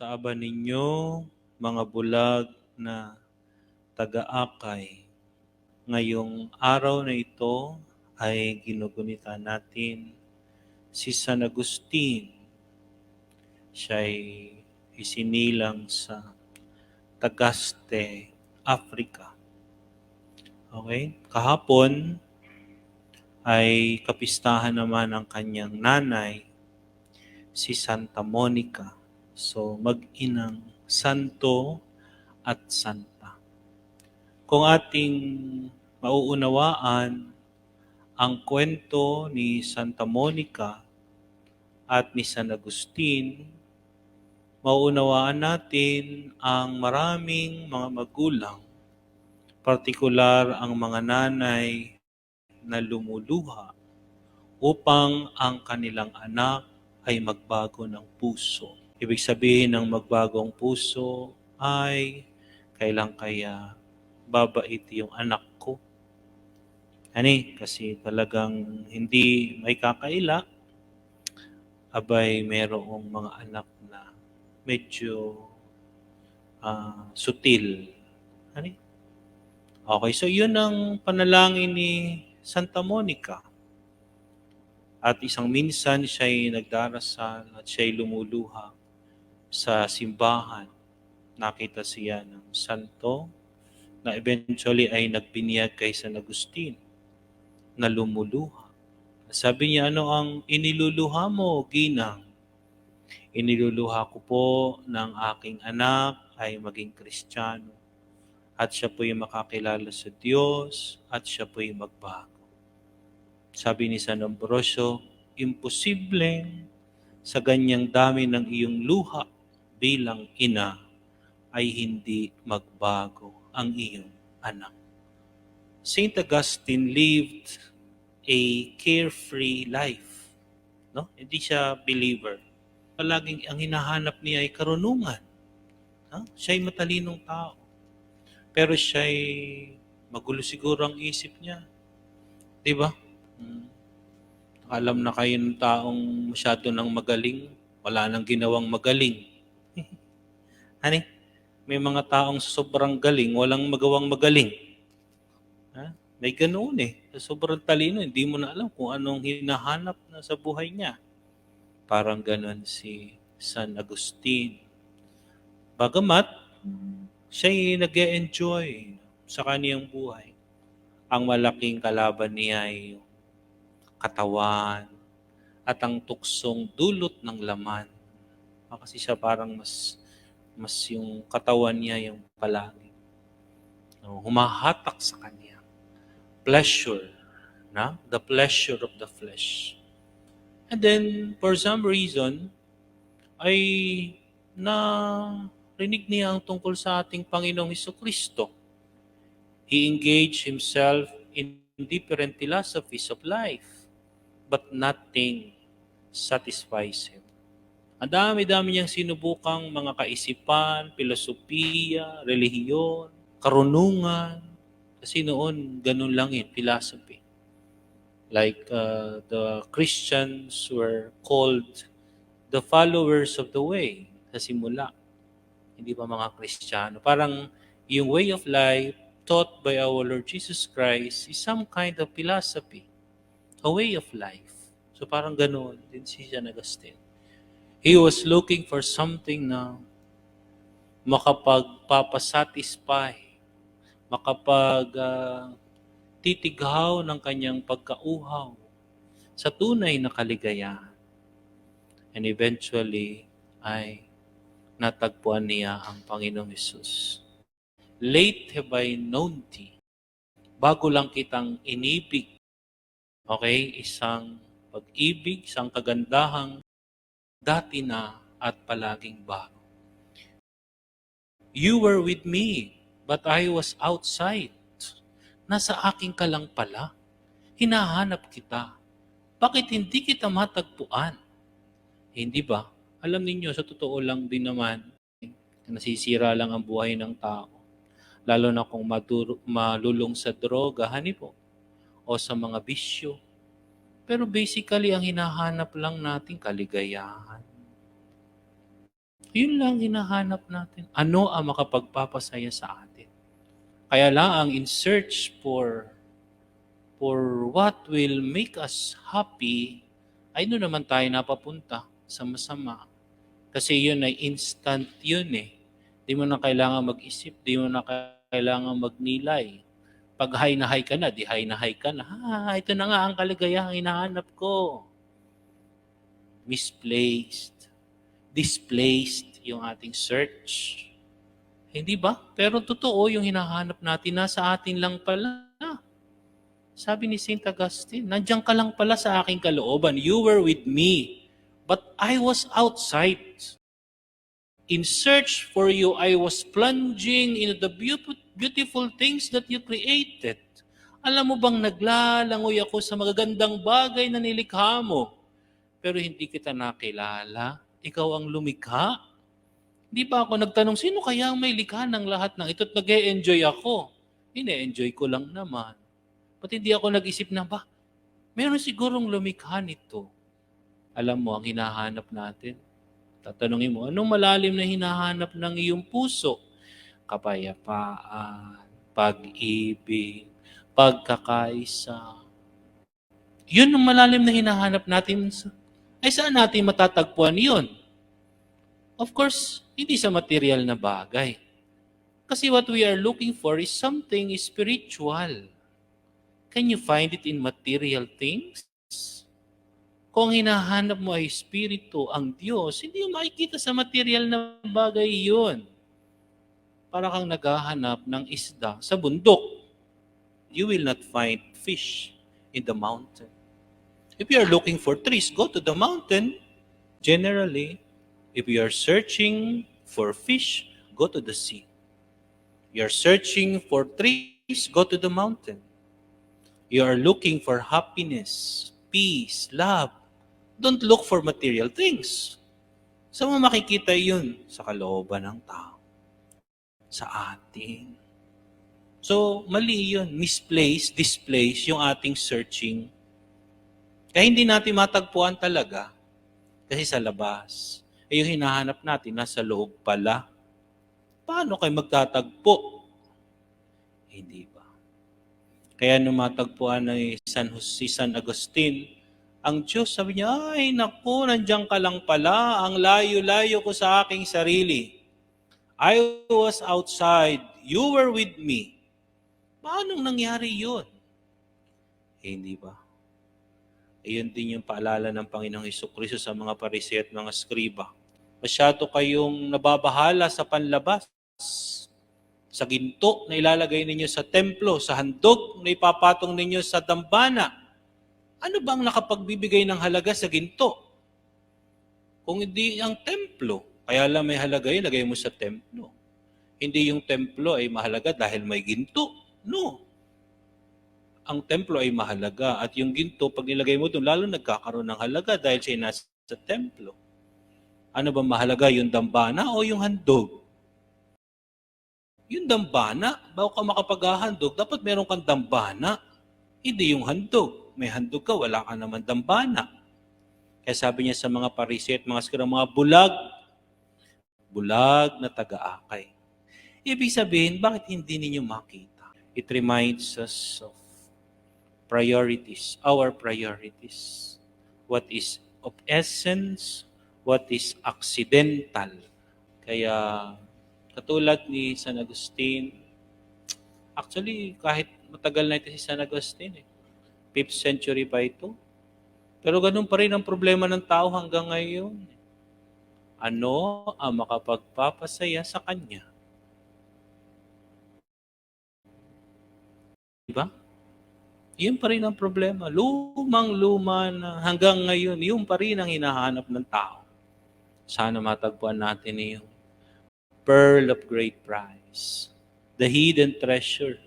sa aba ninyo, mga bulag na taga-akay. Ngayong araw na ito ay ginugunita natin si San Agustin. Siya ay isinilang sa Tagaste, Africa. Okay? Kahapon ay kapistahan naman ang kanyang nanay, si Santa Monica. So, mag-inang santo at santa. Kung ating mauunawaan ang kwento ni Santa Monica at ni San Agustin, mauunawaan natin ang maraming mga magulang, partikular ang mga nanay na lumuluha upang ang kanilang anak ay magbago ng puso. Ibig sabihin ng magbagong puso ay kailang kaya babait yung anak ko. Ani, kasi talagang hindi may kakaila, abay merong mga anak na medyo ah, sutil. Ani? Okay, so yun ang panalangin ni Santa Monica. At isang minsan siya'y nagdarasal at siya'y lumuluha sa simbahan. Nakita siya ng santo na eventually ay nagbinyag kay San Agustin na lumuluha. Sabi niya, ano ang iniluluha mo, Ginang? Iniluluha ko po ng aking anak ay maging kristyano at siya po'y makakilala sa Diyos at siya po'y magbago. Sabi ni San Ambrosio, imposibleng sa ganyang dami ng iyong luha bilang ina ay hindi magbago ang iyong anak. Saint Augustine lived a carefree life. No? Hindi siya believer. Palaging ang hinahanap niya ay karunungan. No? Siya ay matalinong tao. Pero siya ay magulo siguro ang isip niya. Di ba? Hmm. Alam na kayo ng taong masyado nang magaling, wala nang ginawang magaling. Hani? May mga taong sobrang galing, walang magawang magaling. Ha? May ganoon eh. Sobrang talino, hindi mo na alam kung anong hinahanap na sa buhay niya. Parang ganon si San Agustin. Bagamat, siya'y nag enjoy sa kaniyang buhay. Ang malaking kalaban niya ay katawan at ang tuksong dulot ng laman. Kasi siya parang mas mas yung katawan niya yung palagi. No, humahatak sa kanya. Pleasure, na? The pleasure of the flesh. And then, for some reason, ay na rinig niya ang tungkol sa ating Panginoong Heso Kristo. He engaged himself in different philosophies of life, but nothing satisfies him. Ang dami-dami niyang sinubukang mga kaisipan, filosofiya, relihiyon, karunungan. Kasi noon, ganun lang yun, philosophy. Like uh, the Christians were called the followers of the way sa simula. Hindi pa mga Kristiyano. Parang yung way of life taught by our Lord Jesus Christ is some kind of philosophy. A way of life. So parang ganoon din si San Agustin. He was looking for something na makapagpapasatisfy, makapag ah, titighaw ng kanyang pagkauhaw sa tunay na kaligayahan. And eventually ay natagpuan niya ang Panginoong Yesus. Late have I known thee. Bago lang kitang inibig. Okay? Isang pag-ibig, isang kagandahang dati na at palaging bago. You were with me, but I was outside. Nasa akin ka lang pala. Hinahanap kita. Bakit hindi kita matagpuan? Hindi ba? Alam ninyo, sa totoo lang din naman, nasisira lang ang buhay ng tao. Lalo na kung maduro, malulong sa droga, hani po, o sa mga bisyo. Pero basically, ang hinahanap lang natin kaligayahan. Yun lang hinahanap natin. Ano ang makapagpapasaya sa atin? Kaya lang ang in search for for what will make us happy, ay doon naman tayo napapunta sa masama. Kasi yun ay instant yun eh. Di mo na kailangan mag-isip, di mo na kailangan magnilay. Pag high na high ka na, di high na high ka na. Ha, ito na nga ang kaligayahang hinahanap ko. Misplaced. Displaced yung ating search. Hindi ba? Pero totoo yung hinahanap natin, nasa atin lang pala. Sabi ni St. Augustine, nandiyan ka lang pala sa aking kalooban. You were with me, but I was outside. In search for you, I was plunging into the beau- beautiful things that you created. Alam mo bang naglalangoy ako sa magagandang bagay na nilikha mo, pero hindi kita nakilala. Ikaw ang lumikha. Di ba ako nagtanong, sino kaya ang may likha ng lahat ng ito at nag enjoy ako? Ine-enjoy ko lang naman. Ba't hindi ako nag-isip na ba? Meron sigurong lumikha nito. Alam mo, ang hinahanap natin. Tatanungin mo, anong malalim na hinahanap ng iyong puso? Kapayapaan, pag-ibig, pagkakaisa. Yun ang malalim na hinahanap natin. Ay saan natin matatagpuan yun? Of course, hindi sa material na bagay. Kasi what we are looking for is something spiritual. Can you find it in material things? Kung hinahanap mo ay espiritu, ang Diyos, hindi mo makikita sa material na bagay yun. Para kang naghahanap ng isda sa bundok. You will not find fish in the mountain. If you are looking for trees, go to the mountain. Generally, if you are searching for fish, go to the sea. You are searching for trees, go to the mountain. You are looking for happiness, peace, love. Don't look for material things. Saan mo makikita yun? Sa kalooban ng tao. Sa atin. So, mali yun. Misplace, displace yung ating searching. Kaya hindi natin matagpuan talaga. Kasi sa labas. Eh yung hinahanap natin, nasa loob pala. Paano kayo magtatagpo? Hindi ba? Kaya nung matagpuan ni San Jose, San Agustin, ang Diyos sabi niya, ay naku, nandiyan ka lang pala, ang layo-layo ko sa aking sarili. I was outside, you were with me. Paano nangyari yun? Eh, hindi ba? Ayun din yung paalala ng Panginoong Heso Kristo sa mga pariseo at mga skriba. Masyado kayong nababahala sa panlabas sa ginto na ilalagay ninyo sa templo, sa handog na ipapatong ninyo sa dambana. Ano bang nakapagbibigay ng halaga sa ginto? Kung hindi ang templo, kaya lang may halaga yun, lagay mo sa templo. Hindi yung templo ay mahalaga dahil may ginto. No. Ang templo ay mahalaga at yung ginto, pag nilagay mo doon, lalo nagkakaroon ng halaga dahil siya nasa sa templo. Ano ba mahalaga, yung dambana o yung handog? Yung dambana, bago ka makapaghahandog, dapat meron kang dambana. Hindi yung handog. May handog ka, wala ka naman dambana. Kaya sabi niya sa mga pariseo at mga skira, mga bulag, bulag na taga-akay. Ibig sabihin, bakit hindi ninyo makita? It reminds us of priorities, our priorities. What is of essence, what is accidental. Kaya katulad ni San Agustin, actually kahit matagal na ito si San Agustin eh. 5th century pa ito. Pero ganun pa rin ang problema ng tao hanggang ngayon. Ano ang makapagpapasaya sa kanya? Diba? Yun pa rin ang problema. Lumang-luma na hanggang ngayon, yun pa rin ang hinahanap ng tao. Sana matagpuan natin yung pearl of great price. The hidden treasure,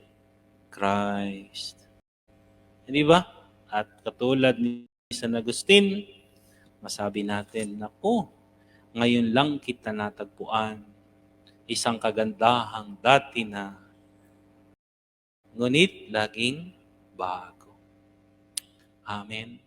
Christ. Hindi ba? At katulad ni San Agustin, masabi natin, Naku, ngayon lang kita natagpuan. Isang kagandahang dati na. Ngunit laging bago. Amen.